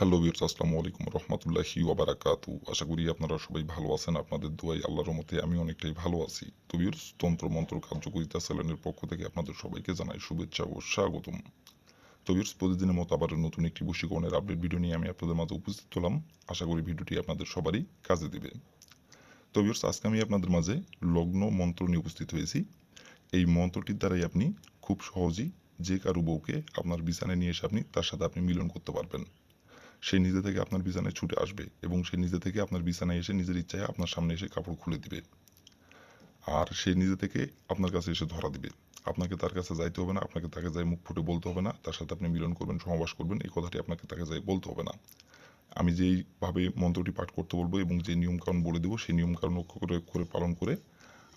Hello বিয়ার্স আসসালামু আলাইকুম রহমতুল্লাহি ওবারাকাতু আশা করি আপনারা সবাই ভালো আছেন, আপনাদের দোয়াই আল্লাহর মতে আমি অনেকটাই ভালো আছি। তো বিয়ার্স তন্ত্র, মন্ত্র, কার্যকরিতা, চ্যানেলের পক্ষ থেকে আপনাদের সবাইকে জানাই শুভেচ্ছা ও স্বাগতম। তো বিয়ার্স প্রতিদিনের মতো আবার নতুন একটি বশীকরণের আপডেট ভিডিও নিয়ে আমি আপনাদের মাঝে উপস্থিত হলাম। আশা করি ভিডিওটি আপনাদের সবারই কাজে দেবে। তো বিয়ার্স আজকে আমি আপনাদের মাঝে লগ্ন, মন্ত্র নিয়ে উপস্থিত হয়েছি। এই মন্ত্রটির দ্বারাই আপনি খুব সহজেই যে কারও বউকে আপনার বিছানায় নিয়ে এসে আপনি তার সাথে আপনি মিলন করতে পারবেন। সে নিজে থেকে আপনার বিছানায় ছুটে আসবে এবং সে নিজে থেকে আপনার বিছানায় এসে নিজের ইচ্ছায় আপনার সামনে এসে কাপড় খুলে দিবে। আর সে নিজে থেকে আপনার কাছে এসে ধরা দিবে। আপনাকে তার কাছে যাইতে হবে না, আপনাকে তাকে যাই মুখ ফুটে বলতে হবে না, তার সাথে আপনি মিলন করবেন সমাবাস করবেন, এই কথাটি আপনাকে তাকে যাই বলতে হবে না। আমি যেইভাবে মন্ত্রটি পাঠ করতে বলব এবং যে নিয়মকানুন বলে দেবো, সেই নিয়মকানুন লক্ষ্য করে করে পালন করে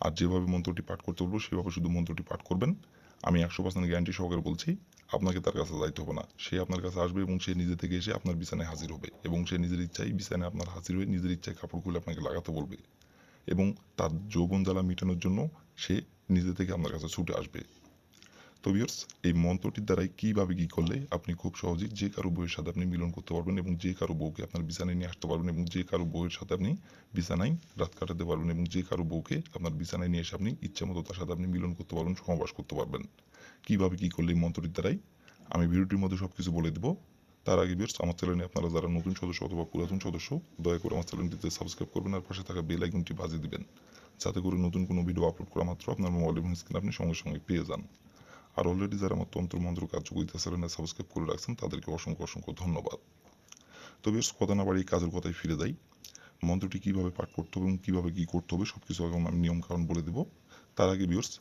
আর যেভাবে মন্ত্রটি পাঠ করতে বলব, সেভাবে শুধু মন্ত্রটি পাঠ করবেন। আমি একশো পার্সেন্ট গ্যারান্টি সহকারে বলছি আপনাকে তার কাছে যাইতে হবে না। সে আপনার কাছে আসবে এবং সে নিজে থেকে এসে আপনার বিছানায় হাজির হবে এবং সে নিজের ইচ্ছায় বিছানায় আপনার হাজির হয়ে নিজের ইচ্ছায় কাপড় খুলে আপনাকে লাগাতে বলবে এবং তার যৌবন জ্বালা মেটানোর জন্য সে নিজে থেকে আপনার কাছে ছুটে আসবে। তো ভিউয়ার্স এই মন্ত্রটির দ্বারাই কীভাবে কী করলে আপনি খুব সহজেই যে কারও বউয়ের সাথে আপনি মিলন করতে পারবেন এবং যে কারও বউকে আপনার বিছানায় নিয়ে আসতে পারবেন এবং যে কারও বউয়ের সাথে আপনি বিছানায় রাত কাটাতে পারবেন এবং যে কারও বউকে আপনার বিছানায় নিয়ে এসে আপনি ইচ্ছা মতো তার সাথে আপনি মিলন করতে পারবেন সমাবাস করতে পারবেন। কীভাবে কী করলে এই মন্ত্রটির দ্বারাই? আমি ভিডিওটির মধ্যে সব কিছু বলে দেবো। তার আগে ভিউয়ার্স, আমার চ্যানেলে আপনারা যারা নতুন সদস্য অথবা পুরাতন সদস্য, দয়া করে আমার চ্যানেলটিতে সাবস্ক্রাইব করবেন আর পাশে থাকা বেল আইকনটি বাজিয়ে দিবেন। যাতে করে নতুন কোনো ভিডিও আপলোড করা মাত্র আপনার মোবাইল এবং স্ক্রিন আপনি সঙ্গে সঙ্গে পেয়ে যান। আর অলরেডি যারা আমার তন্ত্র মন্ত্র কার্যকরিতা চ্যানেলে সাবস্ক্রাইব করে রাখছেন, তাদেরকে অসংখ্য অসংখ্য ধন্যবাদ। তো বেশ কথা না বাড়ি কাজের কথায় ফিরে যাই। মন্ত্রটি কীভাবে পাঠ করতে হবে এবং কীভাবে কী করতে হবে সব কিছু এখন আমি নিয়মকানুন বলে দেবো। তার আগে বিয়ার্স,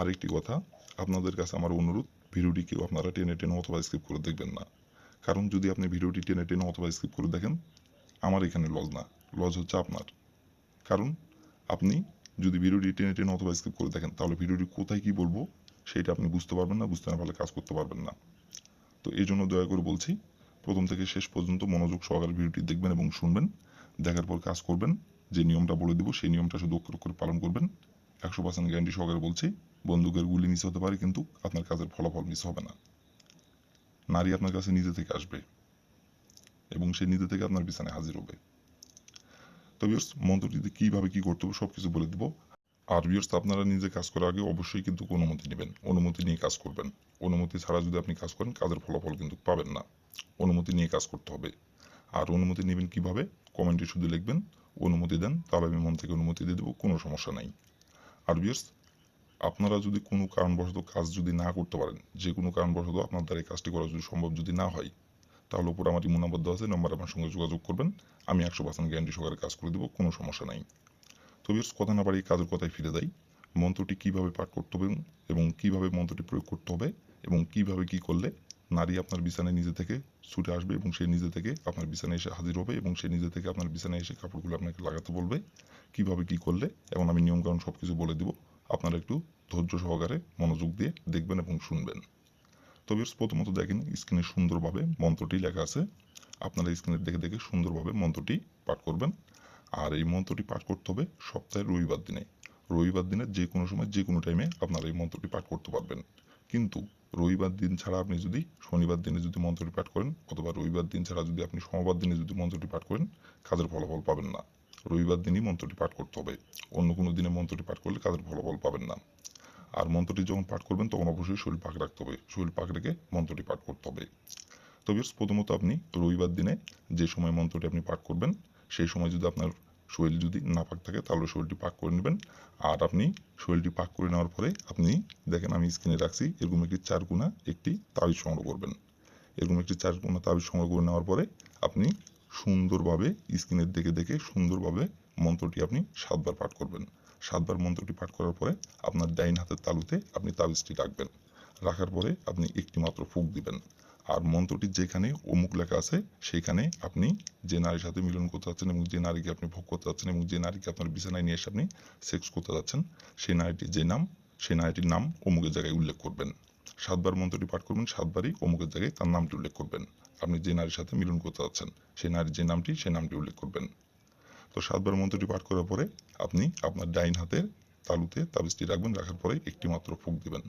আরেকটি কথা, আপনাদের কাছে আমার অনুরোধ, ভিডিওটি কেউ আপনারা টেনে টেনে অথবা স্কিপ করে দেখবেন না। কারণ যদি আপনি ভিডিওটি টেনে টেনে অথবা স্কিপ করে দেখেন, আমার এখানে লজ না, লজ হচ্ছে আপনার। কারণ আপনি যদি ভিডিওটি টেনে টেনে অথবা স্কিপ করে দেখেন, তাহলে ভিডিওটি কোথায় কী বলব সেটা আপনি বুঝতে পারবেন না, বুঝতে না পারলে কাজ করতে পারবেন না। তো এই জন্য দয়া করে বলছি, প্রথম থেকে শেষ পর্যন্ত মনোযোগ সহকারে ভিডিওটি দেখবেন এবং শুনবেন, দেখার পর কাজ করবেন, যে নিয়মটা বলে দেবো, সেই নিয়মটা শুধু অক্ষর করে পালন করবেন। একশো পার্সেন্ট গ্যারান্টি সহকারে বলছি, বন্দুকের গুলি মিস হতে পারে, কিন্তু আপনার কাজের ফলাফল মিস হবে না। নারী আপনার কাছে নিজে থেকে আসবে, এবং সে নিজে থেকে আপনার বিছানায় হাজির হবে। তো ভিউয়ার্স মন্ত্রটিতে কীভাবে কী করতে হবে সব কিছু বলে দেবো। আর ভিউয়ার্স আপনারা নিজে কাজ করার আগে অবশ্যই কিন্তু অনুমতি নেবেন। অনুমতি নিয়ে কাজ করবেন। অনুমতি ছাড়া যদি আপনি কাজ করেন, কাজের ফলাফল কিন্তু পাবেন না। অনুমতি নিয়ে কাজ করতে হবে। আর অনুমতি নেবেন কীভাবে? কমেন্টে শুধু লিখবেন, অনুমতি দেন, তাহলে আমি মন থেকে অনুমতি দিয়ে দেবো, কোনো সমস্যা নাই। আর ভিউয়ার্স আপনারা যদি কোনো কারণবশত কাজ যদি না করতে পারেন যে কোনো কারণবশত আপনার দ্বারা এই কাজটি করা যদি সম্ভব যদি না হয় তাহলে উপর আমার ইমো নাম্বার দেওয়া আছে নম্বর আমার সঙ্গে যোগাযোগ করবেন। আমি একশো পার্সেন্ট গ্যারান্টি সহকারে কাজ করে দেবো, কোনো সমস্যা নাই। তো ভিউয়ার্স কথা না বাড়িয়ে কাজের কথায় ফিরে যাই। মন্ত্রটি কীভাবে পাঠ করতে হবে এবং কীভাবে মন্ত্রটি প্রয়োগ করতে হবে এবং কীভাবে কী করলে নারী আপনার বিছানায় নিজে থেকে ছুটে আসবে এবং সে নিজে থেকে আপনার বিছানায় এসে হাজির হবে এবং সে নিজে থেকে আপনার বিছানায় এসে কাপড়গুলো আপনাকে লাগাতে বলবে। কীভাবে কী করলে, এখন আমি নিয়মকানুন সব কিছু বলে দেবো। আপনারা একটু ধৈর্য সহকারে মনোযোগ দিয়ে দেখবেন এবং শুনবেন। তো ভিউয়ার্স প্রথমত দেখেন স্ক্রিনে সুন্দরভাবে মন্ত্রটি লেখা আছে। আপনারা স্ক্রিনে দেখে দেখে সুন্দরভাবে মন্ত্রটি পাঠ করবেন। আর এই মন্ত্রটি পাঠ করতে হবে সপ্তাহের রবিবার দিনে। রবিবার দিনে যে কোনো সময়, যে কোনো টাইমে আপনারা এই মন্ত্রটি পাঠ করতে পারবেন। কিন্তু রবিবার দিন ছাড়া আপনি যদি শনিবার দিনে যদি মন্ত্রটি পাঠ করেন অথবা রবিবার দিন ছাড়া যদি আপনি সোমবার দিনে যদি মন্ত্রটি পাঠ করেন, কাজের ফলাফল পাবেন না। রবিবার দিনই মন্ত্রটি পাঠ করতে হবে। অন্য কোনো দিনে মন্ত্রটি পাঠ করলে কাজের ফলাফল পাবেন না। আর মন্ত্রটি যখন পাঠ করবেন, তখন অবশ্যই শরীর পাক রাখতে হবে। শরীর পাক রেখে মন্ত্রটি পাঠ করতে হবে। তো প্রথমত আপনি রবিবার দিনে যে সময় মন্ত্রটি আপনি পাঠ করবেন, সেই সময় যদি আপনার শরীর যদি না পাক থাকে, তাহলে শরীরটি পাক করে নেবেন। আর আপনি শরীরটি পাক করে নেওয়ার পরে আপনি দেখেন, আমি স্ক্রিনে রাখছি, এরকম একটি চার গুণা একটি তাবিজ সংগ্রহ করবেন। এরকম একটি চার গুণা তাবিজ সংগ্রহ করে নেওয়ার পরে আপনি সুন্দরভাবে স্ক্রিনের দেখে দেখে সুন্দরভাবে মন্ত্রটি আপনি সাতবার পাঠ করবেন। সাতবার মন্ত্রটি পাঠ করার পরে আপনার ডাইন হাতের তালুতে আপনি তাবিজটি রাখবেন। রাখার পরে আপনি একটি মাত্র ফুক দিবেন। আর মন্ত্রটি যেখানে অমুক লেখা আছে, সেইখানে আপনি যে নারীর সাথে মিলন করতে যাচ্ছেন এবং যে নারীকে আপনি ভোগ করতে যাচ্ছেন এবং যে নারীকে আপনার বিছানায় নিয়ে এসে আপনি সেক্স করতে যাচ্ছেন, সেই নারীটির যে নাম, সেই নারীটির নাম অমুকের জায়গায় উল্লেখ করবেন। সাতবার মন্ত্রটি পাঠ করবেন, সাতবারই অমুকের জায়গায় তার নামটি উল্লেখ করবেন। আপনি যে নারীর সাথে মিলন করতে যাচ্ছেন, সেই নারীর যে নামটি, সেই নামটি উল্লেখ করবেন। তো সাতবার মন্ত্রটি পাঠ করার পরে আপনি আপনার ডাইন হাতের তালুতে তাবিজটি রাখবেন, রাখার পরে একটি মাত্র ফুক দিবেন।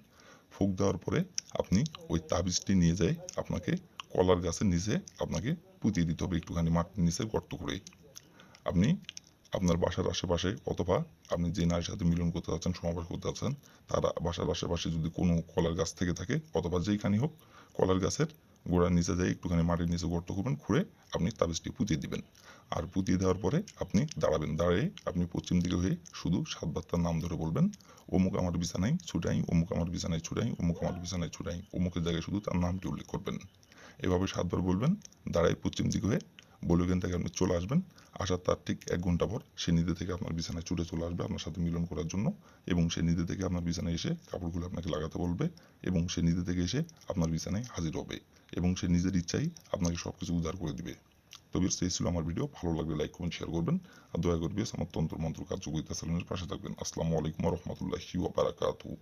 ফুক দেওয়ার পরে আপনি ওই তাবিজটি নিয়ে যায় আপনাকে কলার গাছের নিচে আপনাকে পুঁতিয়ে দিতে হবে, একটুখানি মাটির নিচে গর্ত করে আপনি আপনার বাসার আশেপাশে অথবা আপনি যে নারীর সাথে মিলন করতে যাচ্ছেন, সমাবেশ করতে যাচ্ছেন, তারা বাসার আশেপাশে যদি কোনো কলার গাছ থেকে থাকে, অথবা যেইখানে হোক কলার গাছের গোড়ার নিচে যাই একটুখানি মাটির নিচে গর্ত করবেন, খুঁড়ে আপনি তাবিজটি পুঁতিয়ে দিবেন। আর পুঁতিয়ে দেওয়ার পরে আপনি দাঁড়াবেন। দাঁড়িয়ে আপনি পশ্চিম দিকে হয়ে শুধু সাতবার তার নাম ধরে বলবেন, অমুক আমার বিছানায় ছুটাই, অমুক আমার বিছানায় ছুটাই, অমুক আমার বিছানায় ছুটাই। অমুকের জায়গায় শুধু তার নামটি উল্লেখ করবেন। এভাবে সাতবার বলবেন, দাঁড়ায় পশ্চিম দিকে হয়ে বলে ওখান থেকে আপনি চলে আসবেন। আসার তার ঠিক এক ঘণ্টা পর সে নিজে থেকে আপনার বিছানায় ছুটে চলে আসবে আপনার সাথে মিলন করার জন্য এবং সে নিজে থেকে আপনার বিছানায় এসে কাপড়গুলো আপনাকে লাগাতে বলবে এবং সে নিজে থেকে এসে আপনার বিছানায় হাজির হবে এবং সে নিজের ইচ্ছাই আপনাকে সব কিছু উদ্ধার করে দিবে। তো বিয়ার্স এই ছিল আমার ভিডিও। ভালো লাগলে লাইক, কমেন্ট শেয়ার করবেন আর দয়া করে বিয়ার্স আমার তন্ত্র মন্ত্র কার্যকরিতা চ্যানেলের পাশে থাকবেন। আসসালামু আলাইকুম রহমতুল্লাহি ওয়া বারাকাতুহু।